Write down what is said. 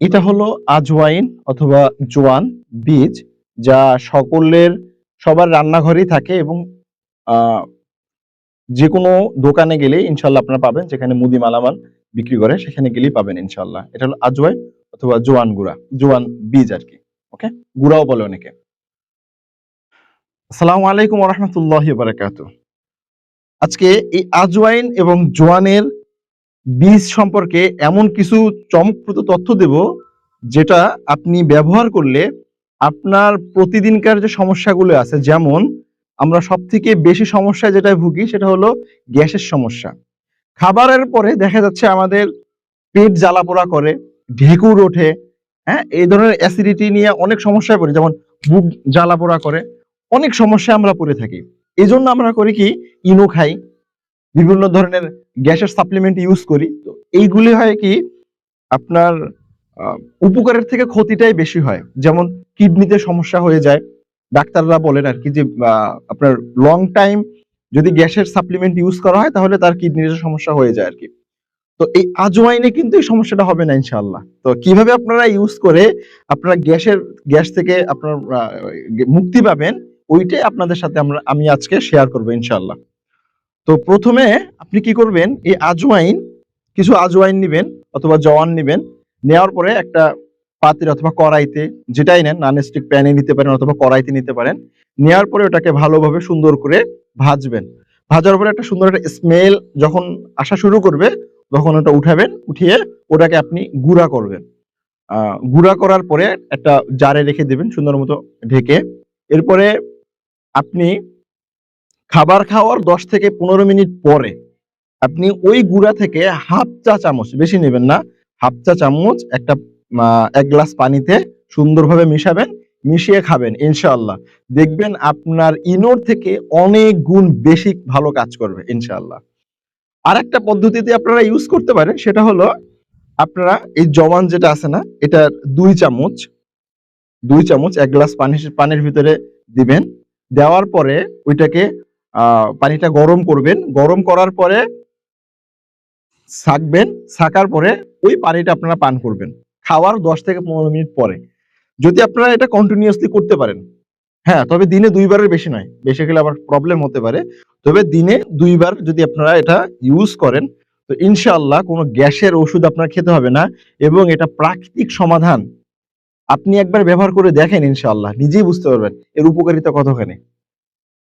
এটা হলো আজওয়াইন অথবা জোয়ান বীজ, যা সকলের, সবার রান্নাঘরেই থাকে এবং যে কোনো দোকানে গেলে ইনশাল্লাহ আপনারা পাবেন, যেখানে মুদি মালামাল বিক্রি করে সেখানে গেলেই পাবেন ইনশাল্লাহ। এটা হলো আজওয়াইন অথবা জোয়ান গুড়া, জোয়ান বীজ আর কি, ওকে? গুড়াও বলে অনেকে। আসসালামু আলাইকুম রহমতুল্লাহ বারাকাতু আজকে এই আজওয়াইন এবং জোয়ানের বীজ সম্পর্কে এমন কিছু চমকপ্রদ তথ্য দেব, যেটা আপনি ব্যবহার করলে আপনার প্রতিদিনকার যে সমস্যাগুলো আছে, যেমন আমরা সব থেকে বেশি সমস্যা যেটা ভুগি সেটা হলো গ্যাসের সমস্যা। খাবারের পরে দেখা যাচ্ছে আমাদের পেট জ্বালা পোড়া করে, ঢেকুর ওঠে হ্যাঁ? এই ধরনের অ্যাসিডিটি নিয়ে অনেক সমস্যায় পড়ে, যেমন বুক জ্বালা পোড়া করে, অনেক সমস্যায় আমরা পড়ে থাকি। এই জন্য আমরা করি কি? ইনো খাই বিভিন্ন ধরনের গ্যাসের সাপ্লিমেন্ট ইউজ করি। তো এইগুলি হয় কি, আপনার উপকারের থেকে ক্ষতিটাই বেশি হয়। যেমন কিডনিতে সমস্যা হয়ে যায়। ডাক্তাররা বলেন আর কি যে আপনার লং টাইম যদি গ্যাসের সাপ্লিমেন্ট ইউজ করা হয়, তাহলে তার কিডনির সমস্যা হয়ে যায় আর কি। তো এই আজওয়াইনে কিন্তু এই সমস্যাটা হবে না ইনশাআল্লাহ। তো কীভাবে আপনারা ইউজ করে আপনারা গ্যাসের, গ্যাস থেকে আপনার মুক্তি পাবেন, ওইটাই আপনাদের সাথে আমরা, আমি আজকে শেয়ার করব ইনশাআল্লাহ। তো প্রথমে আপনি কি করবেন, এই আজওয়াইন, কিছু আজওয়াইন নেবেন অথবা জওয়ান নেবেন। নেওয়ার পরে একটা পাত্রে অথবা কড়াইতে যেটাই নেন নন স্টিক প্যানে নিতে পারেন অথবা কড়াইতে নিতে পারেন, নেওয়ার পরে ওটাকে ভালোভাবে সুন্দর করে ভাজবেন। ভাজার পরে একটা সুন্দর একটা স্মেল যখন আসা শুরু করবে, তখন ওটা উঠাবেন, উঠিয়ে ওটাকে আপনি গুঁড়া করবেন। গুঁড়া করার পরে একটা জারে রেখে দেবেন সুন্দর মতো ঢেকে। এরপরে আপনি খাবার খাওয়ার দশ থেকে পনেরো মিনিট পরে আপনি ওই গুঁড়া থেকে হাফ চা চামচ, বেশি নেবেন না, হাফ চা চামচ একটা এক গ্লাস পানিতে সুন্দরভাবে মিশাবেন, মিশিয়ে খাবেন, ইনশাআল্লাহ। দেখবেন আপনার ইনোর থেকে অনেক গুণ বেশি ভালো কাজ করবে, ইনশাআল্লাহ। আর একটা পদ্ধতিতে আপনারা ইউজ করতে পারেন, সেটা হলো আপনারা এই জওয়ান যেটা আছে না এটা দুই চামচ দুই চামচ এক গ্লাস পানি পানির ভিতরে দিবেন। দেওয়ার পরে ওইটাকে পানিটা গরম করবেন। গরম করার পরে ছাকবেন ছাকার পরে ওই পানিটা আপনারা পান করবেন। খাওয়ার দশ থেকে পনেরো মিনিট পরে। যদি আপনারা এটা কন্টিনিউয়াসলি করতে পারেন হ্যাঁ তবে দিনে দুইবারের বেশি নয়। বেশি খেলে আবার প্রবলেম হতে পারে। তবে দিনে দুইবার যদি আপনারা এটা ইউজ করেন, তো ইনশাআল্লাহ কোনো গ্যাসের ওষুধ আপনার খেতে হবে না এবং এটা প্রাকৃতিক সমাধান আপনি একবার ব্যবহার করে দেখেন ইনশাআল্লাহ। নিজেই বুঝতে পারবেন এর উপকারিতা কতখানি।